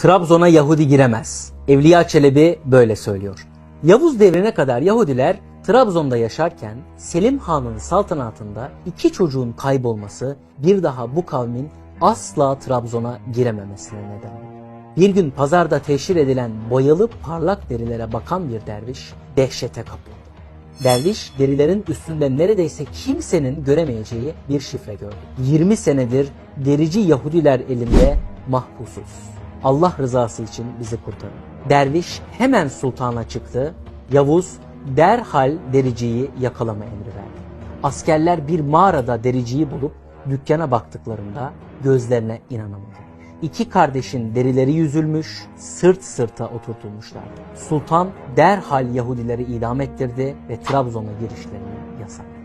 Trabzon'a Yahudi giremez. Evliya Çelebi böyle söylüyor. Yavuz devrine kadar Yahudiler Trabzon'da yaşarken Selim Han'ın saltanatında iki çocuğun kaybolması bir daha bu kavmin asla Trabzon'a girememesine neden oldu. Bir gün pazarda teşhir edilen boyalı parlak derilere bakan bir derviş dehşete kapıldı. Derviş derilerin üstünde neredeyse kimsenin göremeyeceği bir şifre gördü. 20 senedir derici Yahudiler elinde mahpusuz. Allah rızası için bizi kurtarın. Derviş hemen sultana çıktı. Yavuz derhal dericiyi yakalama emri verdi. Askerler bir mağarada dericiyi bulup dükkana baktıklarında gözlerine inanamadılar. İki kardeşin derileri yüzülmüş, sırt sırta oturtulmuşlardı. Sultan derhal Yahudileri idam ettirdi ve Trabzon'a girişlerini yasakladı.